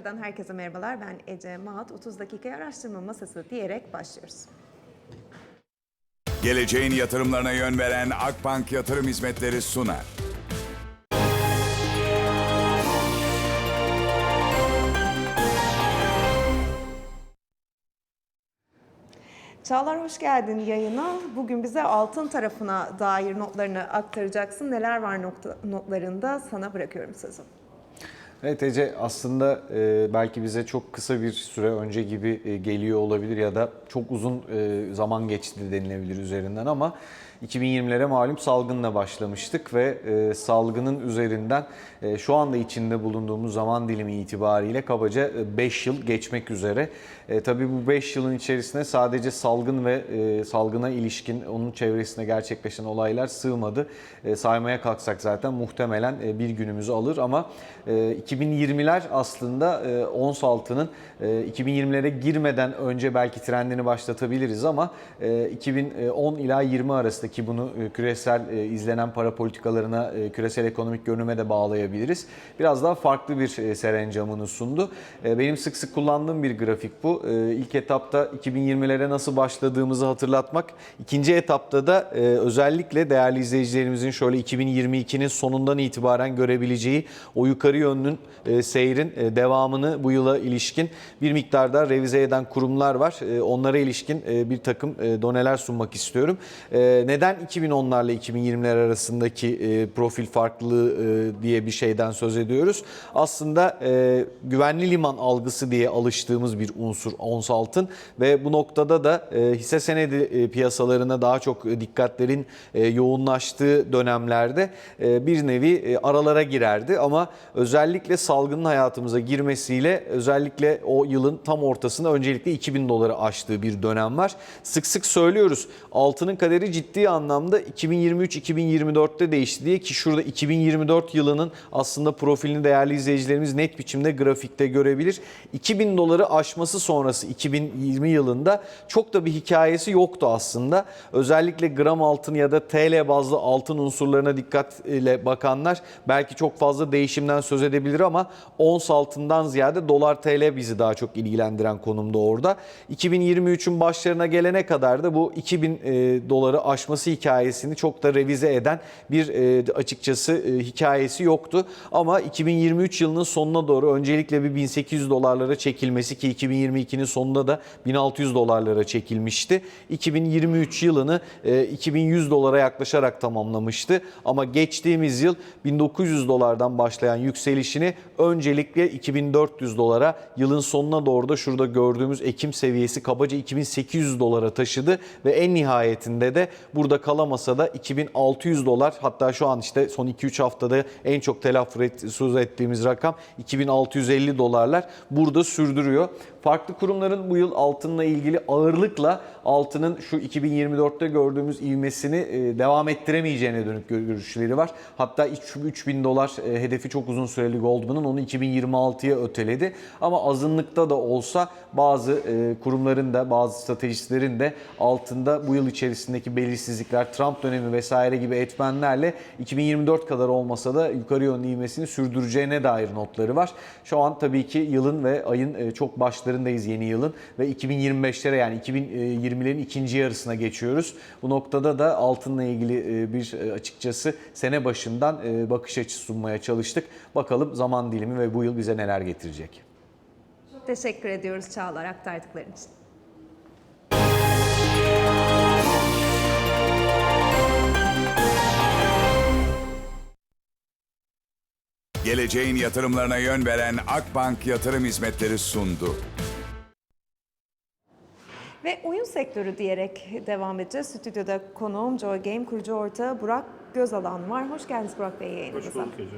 30 dakikadan herkese merhabalar. Ben Ece Mahat. 30 dakikaya araştırma masası diyerek başlıyoruz. Geleceğin yatırımlarına yön veren Akbank Yatırım Hizmetleri sunar. Çağlar hoş geldin yayına. Bugün bize altın tarafına dair notlarını aktaracaksın. Neler var nokta, notlarında sana bırakıyorum sözü. Evet Ece aslında e, belki bize çok kısa bir süre önce gibi e, geliyor olabilir ya da çok uzun e, zaman geçti denilebilir üzerinden ama 2020'lere malum salgınla başlamıştık ve e, salgının üzerinden e, şu anda içinde bulunduğumuz zaman dilimi itibariyle kabaca 5 yıl geçmek üzere. E, tabii bu 5 yılın içerisinde sadece salgın ve e, salgına ilişkin onun çevresinde gerçekleşen olaylar sığmadı. E, saymaya kalksak zaten muhtemelen e, bir günümüzü alır ama e, 2020'ler aslında e, ons altının e, 2020'lere girmeden önce belki trendini başlatabiliriz ama e, 2010 ila 20 arasındaki bunu e, küresel e, izlenen para politikalarına, e, küresel ekonomik görünüme de bağlayabiliriz. Biraz daha farklı bir serencamını sundu. Benim sık sık kullandığım bir grafik bu. İlk etapta 2020'lere nasıl başladığımızı hatırlatmak. İkinci etapta da özellikle değerli izleyicilerimizin şöyle 2022'nin sonundan itibaren görebileceği o yukarı yönlü e, seyrin devamını bu yıla ilişkin bir miktarda revize eden kurumlar var. Onlara ilişkin bir takım doneler sunmak istiyorum. E, Neden 2010'larla 2020'ler arasındaki e, profil farklılığı e, diye bir şeyden söz ediyoruz? Aslında e, güvenli liman algısı diye alıştığımız bir unsur ons altın ve bu noktada da e, hisse senedi e, piyasalarına daha çok dikkatlerin e, yoğunlaştığı dönemlerde e, bir nevi e, aralara girerdi ama özellikle salgının hayatımıza girmesiyle özellikle o yılın tam ortasında öncelikle 2000 doları aştığı bir dönem var. Sık sık söylüyoruz altının kaderi ciddi anlamda 2023-2024'te değişti diye ki şurada 2024 yılının aslında profilini değerli izleyicilerimiz net biçimde grafikte görebilir. 2000 doları aşması sonrası 2020 yılında çok da bir hikayesi yoktu aslında. Özellikle gram altın ya da TL bazlı altın unsurlarına dikkat ile bakanlar belki çok fazla değişimden söz edebilir ama ons altından ziyade dolar TL bizi daha çok ilgilendiren konumda orada. 2023'ün başlarına gelene kadar da bu 2000 e, doları aşması hikayesini çok da revize eden bir e, açıkçası e, hikayesi yoktu. Ama 2023 yılının sonuna doğru öncelikle bir 1800 dolarlara çekilmesi ki 2022'nin sonunda da 1600 dolarlara çekilmişti. 2023 yılını e, 2100 dolara yaklaşarak tamamlamıştı. Ama geçtiğimiz yıl 1900 dolardan başlayan yükselişini öncelikle 2400 dolara yılın sonuna doğru da şurada gördüğümüz Ekim seviyesi kabaca 2800 dolara taşıdı ve en nihayetinde de burada kalamasa da 2600 dolar hatta şu an işte son 2-3 haftada en çok telaffuz ettiğimiz rakam 2650 dolarlar burada sürdürüyor. Farklı kurumların bu yıl altınla ilgili ağırlıkla altının şu 2024'te gördüğümüz ivmesini e, devam ettiremeyeceğine dönük görüşleri var. Hatta 3000 dolar e, hedefi çok uzun süreli Goldman'ın onu 2026'ya öteledi. Ama azınlıkta da olsa bazı e, kurumların da bazı stratejistlerin de altında bu yıl içerisindeki belirsizlikler, Trump dönemi vesaire gibi etmenlerle 2024 kadar olmasa da yukarı yönlü ivmesini sürdüreceğine dair notları var. Şu an tabii ki yılın ve ayın çok başlarındayız yeni yılın ve 2025'lere yani 2020'lerin ikinci yarısına geçiyoruz. Bu noktada da altınla ilgili e, bir e, açıkçası sene başından e, bakış açısı sunmaya çalıştık. Bakalım zaman dilimi ve bu yıl bize neler getirecek. Teşekkür ediyoruz Çağlar aktardıkların için. Geleceğin yatırımlarına yön veren Akbank Yatırım Hizmetleri sundu. Ve oyun sektörü diyerek devam edeceğiz. Stüdyoda konuğum Joy Game kurucu ortağı Burak Gözalan var. Hoş geldiniz Burak Bey yayınımıza. Hoş bulduk Ece.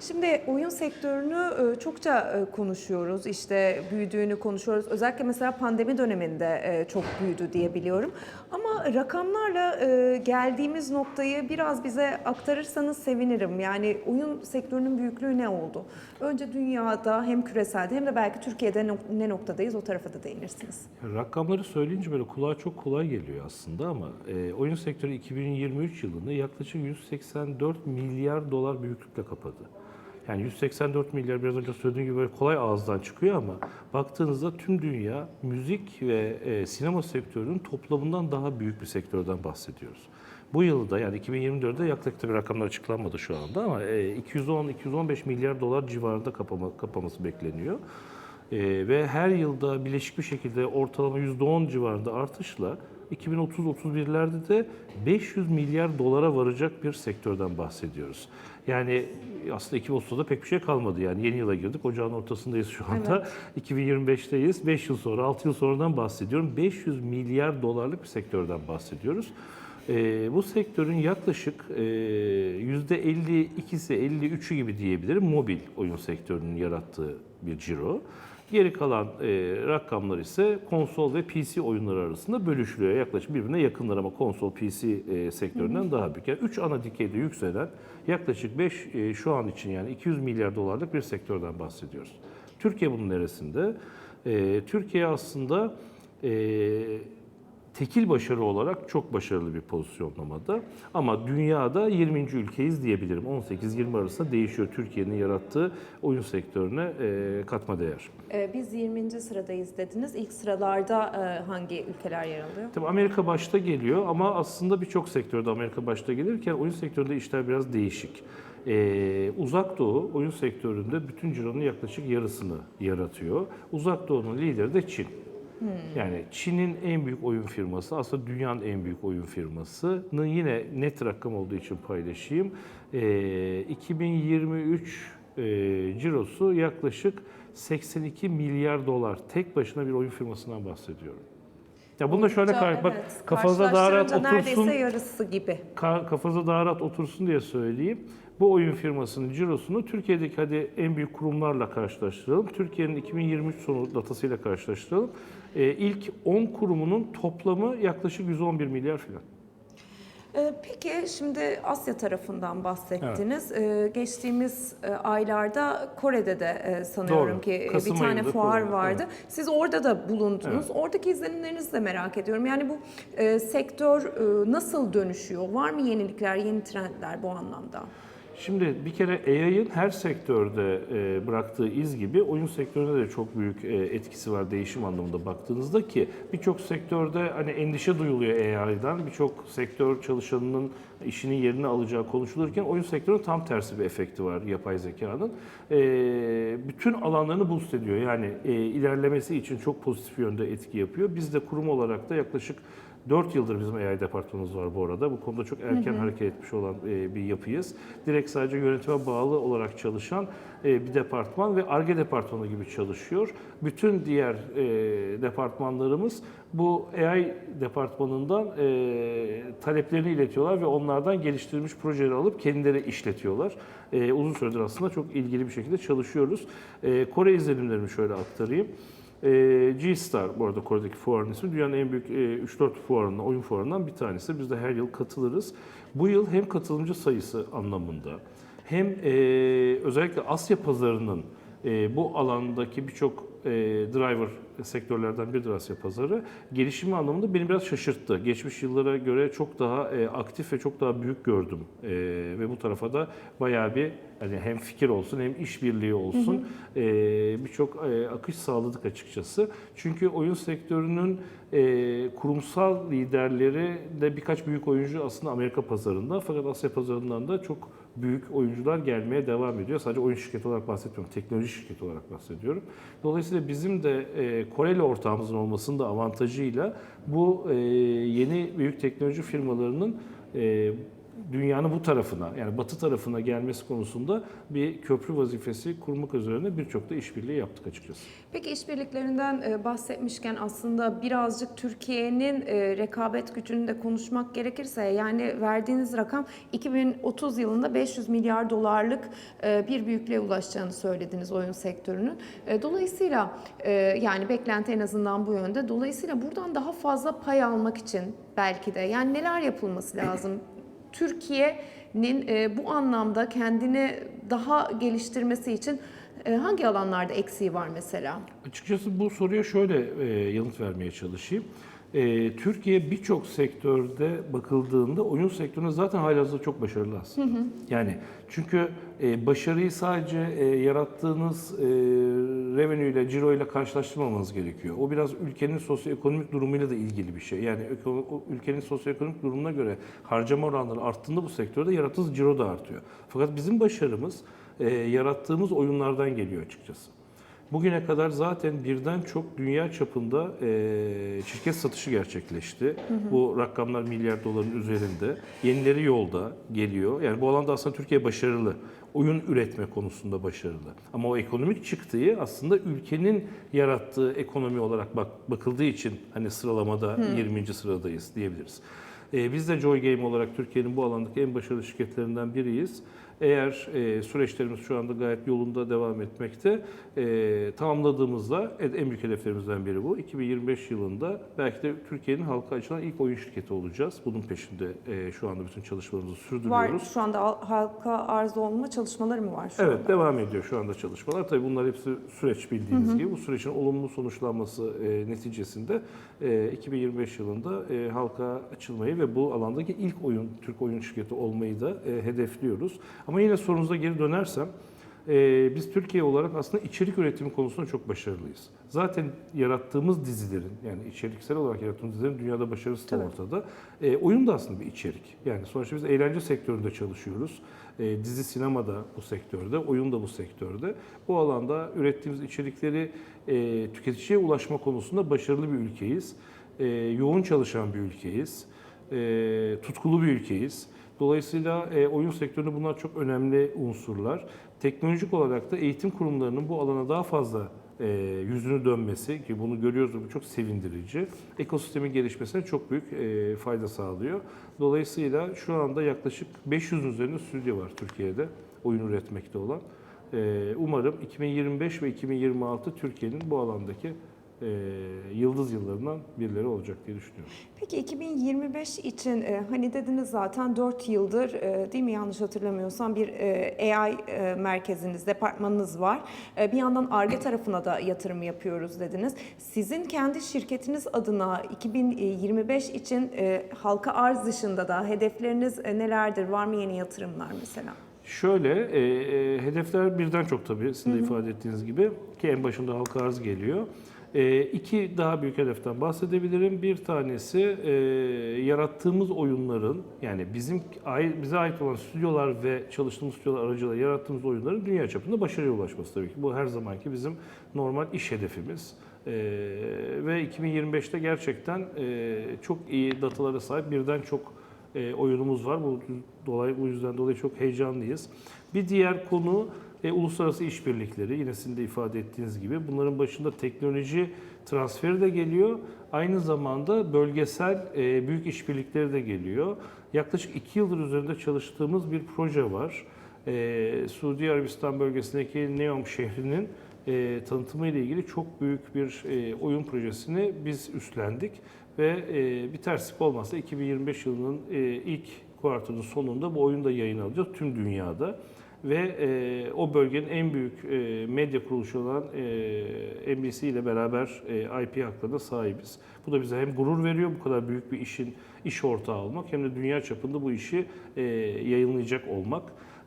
Şimdi oyun sektörünü e, çokça e, konuşuyoruz. İşte büyüdüğünü konuşuyoruz. Özellikle mesela pandemi döneminde e, çok büyüdü diye biliyorum. Ama rakamlarla geldiğimiz noktayı biraz bize aktarırsanız sevinirim. Yani oyun sektörünün büyüklüğü ne oldu? Önce dünyada hem küreselde hem de belki Türkiye'de ne noktadayız o tarafa da değinirsiniz. Rakamları söyleyince böyle kulağa çok kolay geliyor aslında ama e, oyun sektörü 2023 yılında yaklaşık 184 milyar dolar büyüklükle kapadı. Yani 184 milyar biraz önce söylediğim gibi böyle kolay ağızdan çıkıyor ama baktığınızda tüm dünya müzik ve e, sinema sektörünün toplamından daha büyük bir sektörden bahsediyoruz. Bu yılda yani 2024'de yaklaşık tabii rakamlar açıklanmadı şu anda ama e, 210-215 milyar dolar civarında kapama, kapaması bekleniyor. E, ve her yılda birleşik bir şekilde ortalama %10 civarında artışla 2030-31'lerde de 500 milyar dolara varacak bir sektörden bahsediyoruz. Yani aslında 2030'da pek bir şey kalmadı yani yeni yıla girdik ocağın ortasındayız şu anda. 2025'teyiz 5 yıl sonra 6 yıl sonradan bahsediyorum 500 milyar dolarlık bir sektörden bahsediyoruz. Ee, bu sektörün yaklaşık e, %52'si 53'ü gibi diyebilirim mobil oyun sektörünün yarattığı bir ciro. Geri kalan e, rakamlar ise konsol ve PC oyunları arasında bölüşülüyor. Yaklaşık birbirine yakınlar ama konsol PC e, sektöründen daha büyük. Yani 3 ana dikeyde yükselen yaklaşık 5 e, şu an için yani 200 milyar dolarlık bir sektörden bahsediyoruz. Türkiye bunun neresinde? E, Türkiye aslında e, tekil başarı olarak çok başarılı bir pozisyonlamada. Ama dünyada 20. ülkeyiz diyebilirim. 18-20 arasında değişiyor Türkiye'nin yarattığı oyun sektörüne e, katma değer. Ee, Biz 20. sıradayız dediniz. İlk sıralarda e, hangi ülkeler yer alıyor? Tabii Amerika başta geliyor ama aslında birçok sektörde Amerika başta gelirken oyun sektöründe işler biraz değişik. Ee, Uzak Doğu oyun sektöründe bütün cironun yaklaşık yarısını yaratıyor. Uzak Doğu'nun lideri de Çin. Yani Çin'in en büyük oyun firması, aslında dünyanın en büyük oyun firmasının yine net rakam olduğu için paylaşayım. Ee, 2023 e, cirosu yaklaşık 82 milyar dolar. Tek başına bir oyun firmasından bahsediyorum. Ya bunu da şöyle kar- bak evet, kafanıza daha rahat otursun. Neredeyse yarısı gibi. Ka- kafanıza daha rahat otursun diye söyleyeyim. Bu oyun firmasının cirosunu Türkiye'deki hadi en büyük kurumlarla karşılaştıralım. Türkiye'nin 2023 sonu datasıyla karşılaştıralım. Ee, ilk 10 kurumunun toplamı yaklaşık 111 milyar falan. Ee, Peki şimdi Asya tarafından bahsettiniz. Ee, Geçtiğimiz e, aylarda Kore'de de e, sanıyorum Doğru. ki e, Kasım bir tane fuar Kore'de, vardı. Siz orada da bulundunuz. Oradaki izlenimlerinizi de merak ediyorum. Yani bu e, sektör e, nasıl dönüşüyor? Var mı yenilikler, yeni trendler bu anlamda? Şimdi bir kere AI'ın her sektörde e, bıraktığı iz gibi oyun sektöründe de çok büyük e, etkisi var değişim anlamında baktığınızda ki birçok sektörde hani endişe duyuluyor AI'dan. Birçok sektör çalışanının işinin yerini alacağı konuşulurken oyun sektörünün tam tersi bir efekti var yapay zekanın. E, bütün alanlarını boost ediyor. Yani ilerlemesi için çok pozitif yönde etki yapıyor. Biz de kurum olarak da yaklaşık 4 yıldır bizim AI departmanımız var bu arada. Bu konuda çok erken hareket etmiş olan e, bir yapıyız. Direkt sadece yönetime bağlı olarak çalışan e, bir departman ve ARGE departmanı gibi çalışıyor. Bütün diğer e, departmanlarımız bu AI departmanından e, taleplerini iletiyorlar ve onlardan geliştirilmiş projeleri alıp kendileri işletiyorlar. E, uzun süredir aslında çok ilgili bir şekilde çalışıyoruz. E, Kore izlenimlerimi şöyle aktarayım. E, G-Star bu arada Kore'deki fuarın ismi. Dünyanın en büyük e, 3-4 fuarından, oyun fuarından bir tanesi. Biz de her yıl katılırız. Bu yıl hem katılımcı sayısı anlamında hem e, özellikle Asya pazarının e, bu alandaki birçok e, driver sektörlerden biridir Asya pazarı. Gelişimi anlamında beni biraz şaşırttı. Geçmiş yıllara göre çok daha e, aktif ve çok daha büyük gördüm. E, ve bu tarafa da bayağı bir hani hem fikir olsun hem işbirliği olsun e, birçok e, akış sağladık açıkçası. Çünkü oyun sektörünün e, kurumsal liderleri de birkaç büyük oyuncu aslında Amerika pazarında fakat Asya pazarından da çok büyük oyuncular gelmeye devam ediyor. Sadece oyun şirketi olarak bahsetmiyorum, teknoloji şirketi olarak bahsediyorum. Dolayısıyla bizim de e, Koreli ortağımızın olmasının da avantajıyla bu e, yeni büyük teknoloji firmalarının e, dünyanın bu tarafına yani batı tarafına gelmesi konusunda bir köprü vazifesi kurmak üzerine birçok da işbirliği yaptık açıkçası. Peki işbirliklerinden e, bahsetmişken aslında birazcık Türkiye'nin e, rekabet gücünü de konuşmak gerekirse yani verdiğiniz rakam 2030 yılında 500 milyar dolarlık e, bir büyüklüğe ulaşacağını söylediniz oyun sektörünün. Dolayısıyla yani beklenti en azından bu yönde. Dolayısıyla buradan daha fazla pay almak için belki de yani neler yapılması lazım? Türkiye'nin e, bu anlamda kendini daha geliştirmesi için e, hangi alanlarda eksiği var mesela? Açıkçası bu soruya şöyle e, yanıt vermeye çalışayım. Ee, Türkiye birçok sektörde bakıldığında oyun sektöründe zaten halihazırda çok başarılı aslında. Yani çünkü e, başarıyı sadece e, yarattığınız e, revenue ile, ciro ile karşılaştırmamanız gerekiyor. O biraz ülkenin sosyoekonomik durumuyla da ilgili bir şey. Yani ülkenin sosyoekonomik durumuna göre harcama oranları arttığında bu sektörde yarattığınız ciro da artıyor. Fakat bizim başarımız e, yarattığımız oyunlardan geliyor açıkçası. Bugüne kadar zaten birden çok dünya çapında e, şirket satışı gerçekleşti. Bu rakamlar milyar doların üzerinde. Yenileri yolda geliyor. Yani bu alanda aslında Türkiye başarılı. Oyun üretme konusunda başarılı. Ama o ekonomik çıktığı aslında ülkenin yarattığı ekonomi olarak bak, bakıldığı için hani sıralamada 20. sıradayız diyebiliriz. E, biz de Joy Game olarak Türkiye'nin bu alandaki en başarılı şirketlerinden biriyiz. Eğer e, süreçlerimiz şu anda gayet yolunda devam etmekte, e, tamamladığımızda en büyük hedeflerimizden biri bu. 2025 yılında belki de Türkiye'nin halka açılan ilk oyun şirketi olacağız. Bunun peşinde e, şu anda bütün çalışmalarımızı Var sürdürüyoruz. şu anda al- halka arz olma çalışmaları mı var şu Evet anda? devam ediyor şu anda çalışmalar. Tabii bunlar hepsi süreç bildiğiniz gibi. Bu sürecin olumlu sonuçlanması e, neticesinde e, 2025 yılında e, halka açılmayı ve bu alandaki ilk oyun Türk oyun şirketi olmayı da e, hedefliyoruz. Ama yine sorunuza geri dönersem e, biz Türkiye olarak aslında içerik üretimi konusunda çok başarılıyız. Zaten yarattığımız dizilerin yani içeriksel olarak yarattığımız dizilerin dünyada başarısı da ortada. E, oyun da aslında bir içerik. Yani sonuçta biz eğlence sektöründe çalışıyoruz. E, dizi sinemada bu sektörde, oyun da bu sektörde. Bu alanda ürettiğimiz içerikleri e, tüketiciye ulaşma konusunda başarılı bir ülkeyiz. E, yoğun çalışan bir ülkeyiz. E, tutkulu bir ülkeyiz. Dolayısıyla e, oyun sektöründe bunlar çok önemli unsurlar. Teknolojik olarak da eğitim kurumlarının bu alana daha fazla e, yüzünü dönmesi ki bunu görüyoruz bu çok sevindirici. Ekosistemin gelişmesine çok büyük e, fayda sağlıyor. Dolayısıyla şu anda yaklaşık 500'ün üzerinde stüdyo var Türkiye'de oyun üretmekte olan. E, umarım 2025 ve 2026 Türkiye'nin bu alandaki e, yıldız yıllarından birileri olacak diye düşünüyorum. Peki 2025 için e, hani dediniz zaten 4 yıldır e, değil mi yanlış hatırlamıyorsam bir e, AI e, merkeziniz, departmanınız var. E, bir yandan ARGE tarafına da yatırım yapıyoruz dediniz. Sizin kendi şirketiniz adına 2025 için e, halka arz dışında da hedefleriniz e, nelerdir? Var mı yeni yatırımlar mesela? Şöyle, e, e, hedefler birden çok tabii sizin de ifade ettiğiniz gibi ki en başında halka arz geliyor. E, iki daha büyük hedeften bahsedebilirim. Bir tanesi e, yarattığımız oyunların yani bizim bize ait olan stüdyolar ve çalıştığımız stüdyolar aracılığıyla yarattığımız oyunların dünya çapında başarıya ulaşması tabii ki. Bu her zamanki bizim normal iş hedefimiz. E, ve 2025'te gerçekten e, çok iyi datalara sahip birden çok e, oyunumuz var. Bu dolayı bu yüzden dolayı çok heyecanlıyız. Bir diğer konu e, uluslararası işbirlikleri. Yine sizin de ifade ettiğiniz gibi bunların başında teknoloji transferi de geliyor. Aynı zamanda bölgesel e, büyük işbirlikleri de geliyor. Yaklaşık iki yıldır üzerinde çalıştığımız bir proje var. E, Suudi Arabistan bölgesindeki Neom şehrinin e, tanıtımı ile ilgili çok büyük bir e, oyun projesini biz üstlendik ve e, bir terslik olmazsa 2025 yılının e, ilk kuartının sonunda bu oyunu da yayın alacağız tüm dünyada ve e, o bölgenin en büyük e, medya kuruluşu olan e, NBC ile beraber e, IP haklarına sahibiz. Bu da bize hem gurur veriyor bu kadar büyük bir işin iş ortağı olmak hem de dünya çapında bu işi e, yayınlayacak olmak.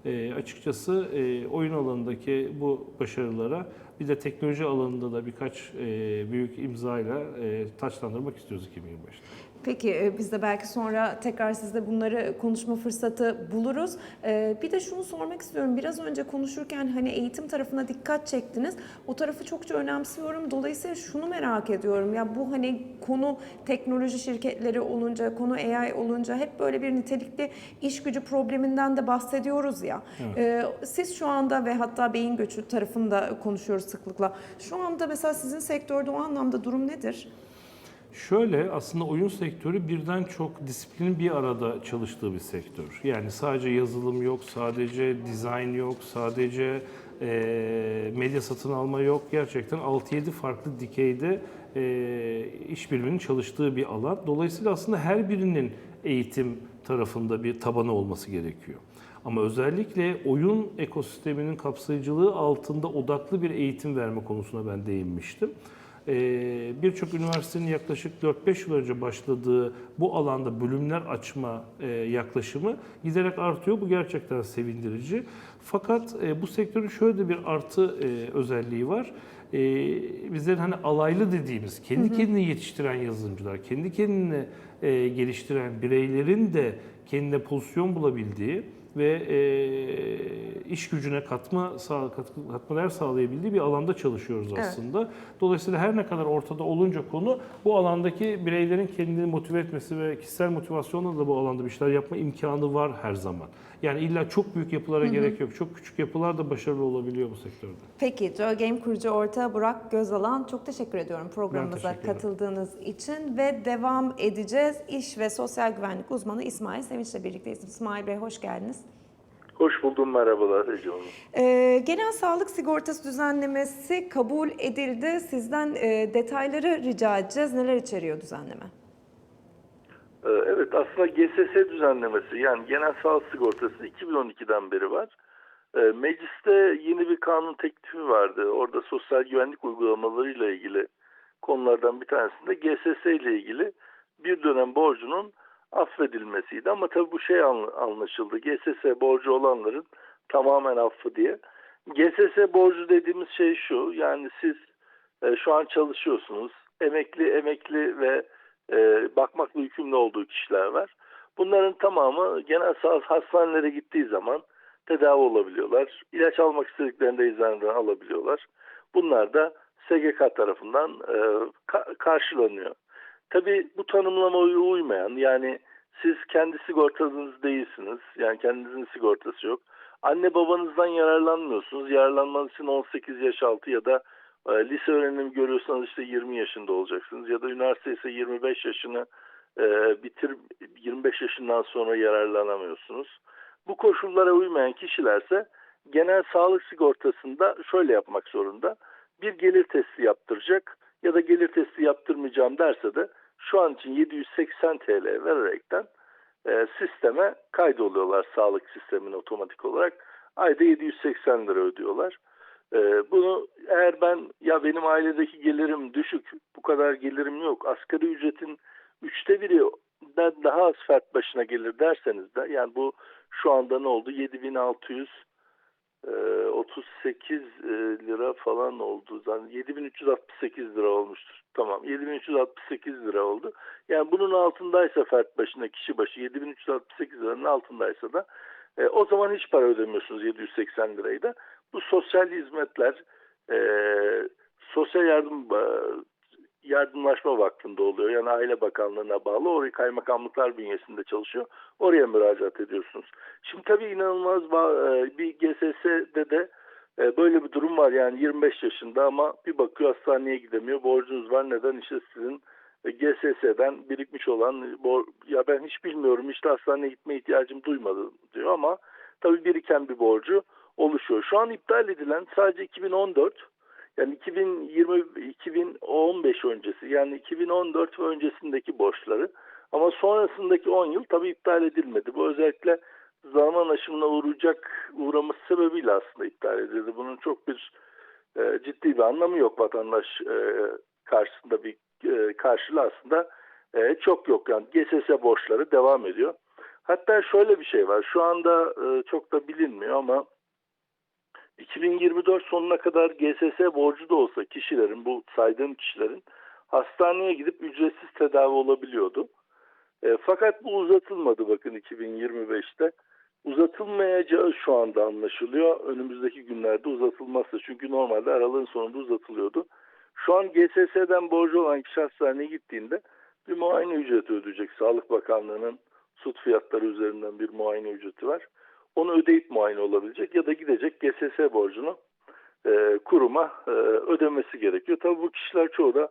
E, açıkçası e, oyun alanındaki bu başarılara bir de teknoloji alanında da birkaç e, büyük imzayla e, taçlandırmak istiyoruz 2025'te. Peki e, biz de belki sonra tekrar sizle bunları konuşma fırsatı buluruz. E, Bir de şunu sormak istiyorum. Biraz önce konuşurken hani eğitim tarafına dikkat çektiniz. O tarafı çokça önemsiyorum. Dolayısıyla şunu merak ediyorum. Ya bu hani konu teknoloji şirketleri olunca, konu AI olunca hep böyle bir nitelikli iş gücü probleminden de bahsediyoruz ya. E, Siz şu anda ve hatta beyin göçü tarafında konuşuyoruz sıklıkla. Şu anda mesela sizin sektörde o anlamda durum nedir? Şöyle aslında oyun sektörü birden çok disiplinin bir arada çalıştığı bir sektör. Yani sadece yazılım yok, sadece dizayn yok, sadece e, medya satın alma yok. Gerçekten 6-7 farklı dikeyde e, iş biriminin çalıştığı bir alan. Dolayısıyla aslında her birinin eğitim tarafında bir tabanı olması gerekiyor. Ama özellikle oyun ekosisteminin kapsayıcılığı altında odaklı bir eğitim verme konusuna ben değinmiştim. E, birçok üniversitenin yaklaşık 4-5 yıl önce başladığı bu alanda bölümler açma e, yaklaşımı giderek artıyor. Bu gerçekten sevindirici. Fakat e, bu sektörün şöyle bir artı e, özelliği var. Bizlerin hani alaylı dediğimiz, kendi kendini yetiştiren yazılımcılar, kendi kendini geliştiren bireylerin de kendine pozisyon bulabildiği ve e, iş gücüne katma sağ, katkı- katma değer sağlayabildiği bir alanda çalışıyoruz Evet. aslında. Dolayısıyla her ne kadar ortada olunca konu bu alandaki bireylerin kendini motive etmesi ve kişisel motivasyonla da bu alanda bir şeyler yapma imkanı var her zaman. Yani illa çok büyük yapılara gerek yok. Çok küçük yapılar da başarılı olabiliyor bu sektörde. Peki, Joe Game kurucu ortağı Burak Gözalan çok teşekkür ediyorum programımıza teşekkür katıldığınız için ve devam edeceğiz. İş ve sosyal güvenlik uzmanı İsmail Sevinç'le birlikteyiz. İsmail Bey hoş geldiniz. Hoş buldum, merhabalar Ece Hanım. Ee, genel sağlık sigortası düzenlemesi kabul edildi. Sizden e, detayları rica edeceğiz. Neler içeriyor düzenleme? Ee, Evet, aslında GSS düzenlemesi yani Genel Sağlık Sigortası 2012'den beri var. Ee, Mecliste yeni bir kanun teklifi vardı. Orada sosyal güvenlik uygulamalarıyla ilgili konulardan bir tanesinde GSS ile ilgili bir dönem borcunun affedilmesiydi. Ama tabii bu şey anla- anlaşıldı. GSS borcu olanların tamamen affı diye. GSS borcu dediğimiz şey şu. Yani siz e, şu an çalışıyorsunuz. Emekli, emekli ve e, bakmakla yükümlü olduğu kişiler var. Bunların tamamı genel sağlık hastanelere gittiği zaman tedavi olabiliyorlar. İlaç almak istediklerinde eczaneden alabiliyorlar. Bunlar da SGK tarafından e, ka- karşılanıyor. Tabii bu tanımlamaya uymayan yani siz kendi sigortanız değilsiniz. Yani kendinizin sigortası yok. Anne babanızdan yararlanmıyorsunuz. Yararlanmanız için 18 yaş altı ya da lise öğrenimi görüyorsanız işte 20 yaşında olacaksınız. Ya da üniversite ise 25 yaşını e, bitir 25 yaşından sonra yararlanamıyorsunuz. Bu koşullara uymayan kişilerse genel sağlık sigortasında şöyle yapmak zorunda. Bir gelir testi yaptıracak ya da gelir testi yaptırmayacağım derse de şu an için 780 TL vererekten e, sisteme kaydoluyorlar sağlık sistemine otomatik olarak. Ayda 780 lira ödüyorlar. E, bunu eğer ben ya benim ailedeki gelirim düşük bu kadar gelirim yok asgari ücretin üçte biri daha az fert başına gelir derseniz de yani bu şu anda ne oldu 7600 e, 38 e, lira falan oldu. Yani 7368 lira olmuştur. Tamam 7368 lira oldu. Yani bunun altındaysa fert başına kişi başı 7368 liranın altındaysa da e, o zaman hiç para ödemiyorsunuz 780 lirayı da. Bu sosyal hizmetler e, sosyal yardım e, yardımlaşma vaktinde oluyor. Yani Aile Bakanlığı'na bağlı. Oraya kaymakamlıklar bünyesinde çalışıyor. Oraya müracaat ediyorsunuz. Şimdi tabii inanılmaz e, bir GSS'de de e, böyle bir durum var. Yani 25 yaşında ama bir bakıyor hastaneye gidemiyor. Borcunuz var. Neden? İşte sizin GSS'den birikmiş olan ya ben hiç bilmiyorum işte hastaneye gitme ihtiyacım duymadım diyor ama tabii biriken bir borcu oluşuyor. Şu an iptal edilen sadece 2014 yani 2020 2015 öncesi yani 2014 ve öncesindeki borçları ama sonrasındaki 10 yıl tabii iptal edilmedi. Bu özellikle zaman aşımına uğrayacak uğraması sebebiyle aslında iptal edildi. Bunun çok bir e, ciddi bir anlamı yok vatandaş e, karşısında bir e, karşılığı aslında e, çok yok. Yani GSS borçları devam ediyor. Hatta şöyle bir şey var. Şu anda e, çok da bilinmiyor ama 2024 sonuna kadar GSS borcu da olsa kişilerin, bu saydığım kişilerin hastaneye gidip ücretsiz tedavi olabiliyordu. E, fakat bu uzatılmadı bakın 2025'te. Uzatılmayacağı şu anda anlaşılıyor. Önümüzdeki günlerde uzatılmazsa. Çünkü normalde aralığın sonunda uzatılıyordu. Şu an GSS'den borcu olan kişi hastaneye gittiğinde bir muayene ücreti ödeyecek. Sağlık Bakanlığı'nın süt fiyatları üzerinden bir muayene ücreti var. Onu ödeyip muayene olabilecek ya da gidecek GSS borcunu e, kuruma e, ödemesi gerekiyor. Tabii bu kişiler çoğu da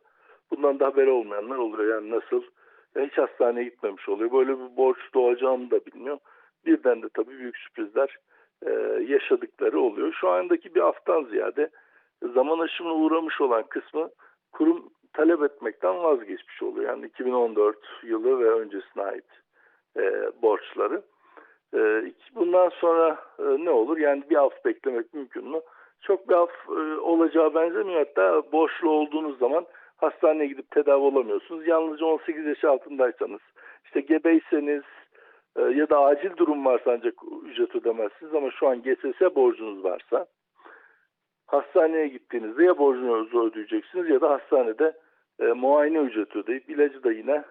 bundan da haberi olmayanlar oluyor. Yani nasıl yani hiç hastaneye gitmemiş oluyor. Böyle bir borç doğacağını da bilmiyor. Birden de tabii büyük sürprizler e, yaşadıkları oluyor. Şu andaki bir aftan ziyade zaman aşımına uğramış olan kısmı kurum talep etmekten vazgeçmiş oluyor. Yani 2014 yılı ve öncesine ait e, borçları. E, bundan sonra e, ne olur? Yani bir af beklemek mümkün mü? Çok bir af e, olacağı benzemiyor. Hatta borçlu olduğunuz zaman hastaneye gidip tedavi olamıyorsunuz. Yalnızca 18 yaş altındaysanız, işte gebeyseniz e, ya da acil durum varsa ancak ücret ödemezsiniz ama şu an GSS borcunuz varsa hastaneye gittiğinizde ya borcunuzu ödeyeceksiniz ya da hastanede muayene ücreti ödeyip ilacı da yine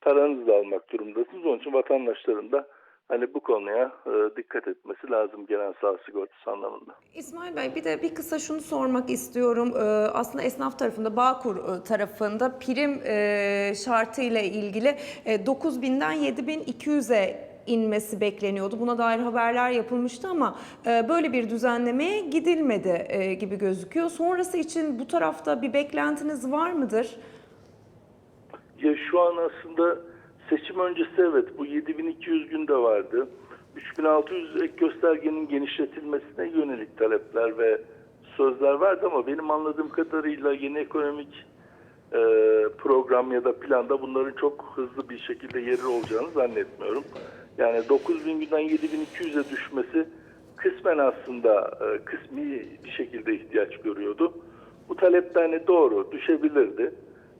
paranızla almak durumundasınız. Onun için vatandaşların da hani bu konuya e, dikkat etmesi lazım genel sağlık sigortası anlamında. İsmail Bey bir de bir kısa şunu sormak istiyorum. Ee, Aslında esnaf tarafında, Bağkur e, tarafında prim e, şartı ile ilgili e, 9000'den 7200'e inmesi bekleniyordu. Buna dair haberler yapılmıştı ama e, böyle bir düzenlemeye gidilmedi e, gibi gözüküyor. Sonrası için bu tarafta bir beklentiniz var mıdır? Ya şu an aslında seçim öncesi evet bu 7200 günde vardı. 3600 ek göstergenin genişletilmesine yönelik talepler ve sözler vardı ama benim anladığım kadarıyla yeni ekonomik e, program ya da planda bunların çok hızlı bir şekilde yeri olacağını zannetmiyorum. Yani 9000 günden 7200'e düşmesi kısmen aslında e, kısmi bir şekilde ihtiyaç görüyordu. Bu talep de hani doğru düşebilirdi.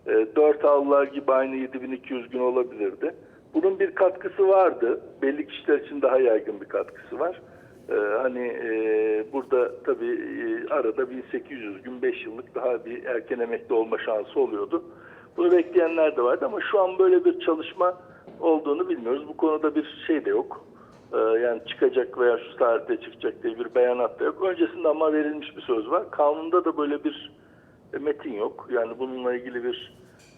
E, 4 avlar gibi aynı 7200 gün olabilirdi. Bunun bir katkısı vardı. Belli kişiler için daha yaygın bir katkısı var. E, hani e, burada tabii e, arada 1800 gün 5 yıllık daha bir erken emekli olma şansı oluyordu. Bunu bekleyenler de vardı ama şu an böyle bir çalışma olduğunu bilmiyoruz. Bu konuda bir şey de yok. Ee, yani çıkacak veya şu tarihte çıkacak diye bir beyanat da yok. Öncesinde ama verilmiş bir söz var. Kanunda da böyle bir e, metin yok. Yani bununla ilgili bir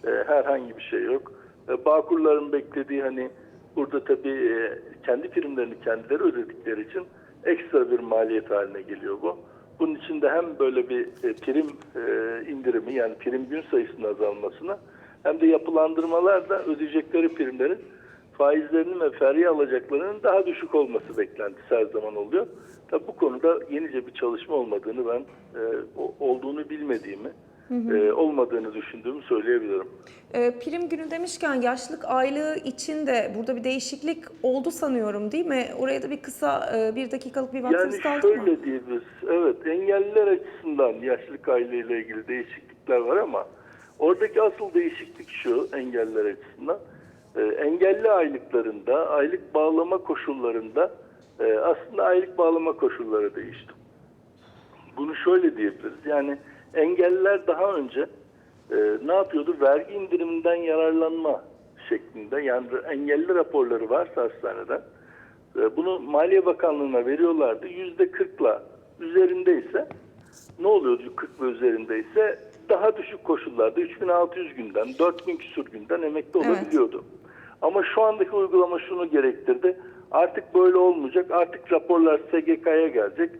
e, herhangi bir şey yok. E, Bağkurların beklediği hani burada tabii e, kendi primlerini kendileri ödedikleri için ekstra bir maliyet haline geliyor bu. Bunun için de hem böyle bir e, prim e, indirimi yani prim gün sayısının azalmasına hem de yapılandırmalarda ödeyecekleri primlerin faizlerinin ve ferya alacaklarının daha düşük olması beklentisi her zaman oluyor. Tabi bu konuda yenice bir çalışma olmadığını ben e, olduğunu bilmediğimi, e, olmadığını düşündüğümü söyleyebilirim. E, prim günü demişken yaşlık aylığı için de burada bir değişiklik oldu sanıyorum değil mi? Oraya da bir kısa e, bir dakikalık bir Yani vaktimiz kaldı mı? şöyle diyebiliriz. Evet engelliler açısından yaşlılık aileleriyle ilgili değişiklikler var ama oradaki asıl değişiklik şu engelliler açısından. Ee, engelli aylıklarında, aylık bağlama koşullarında e, aslında aylık bağlama koşulları değişti. Bunu şöyle diyebiliriz. Yani engelliler daha önce e, ne yapıyordu? Vergi indiriminden yararlanma şeklinde yani engelli raporları varsa hastaneden e, bunu Maliye Bakanlığı'na veriyorlardı. Yüzde kırkla üzerindeyse ne oluyordu 40 ve üzerindeyse daha düşük koşullarda 3600 günden 4000 küsur günden emekli Evet. olabiliyordu. Ama şu andaki uygulama şunu gerektirdi. Artık böyle olmayacak. Artık raporlar SGK'ya gelecek.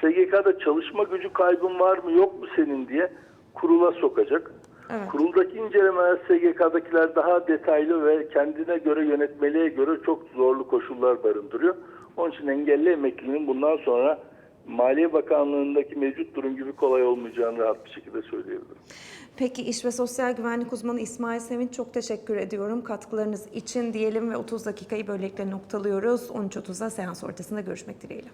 SGK'da çalışma gücü kaybın var mı yok mu senin diye kurula sokacak. Evet. Kuruldaki incelemeler SGK'dakiler daha detaylı ve kendine göre yönetmeliğe göre çok zorlu koşullar barındırıyor. Onun için engelli emeklinin bundan sonra Maliye Bakanlığı'ndaki mevcut durum gibi kolay olmayacağını rahat bir şekilde söyleyebilirim. Peki İş ve Sosyal Güvenlik Uzmanı İsmail Sevinç çok teşekkür ediyorum. Katkılarınız için diyelim ve 30 dakikayı böylelikle noktalıyoruz. 13.30'da seans ortasında görüşmek dileğiyle.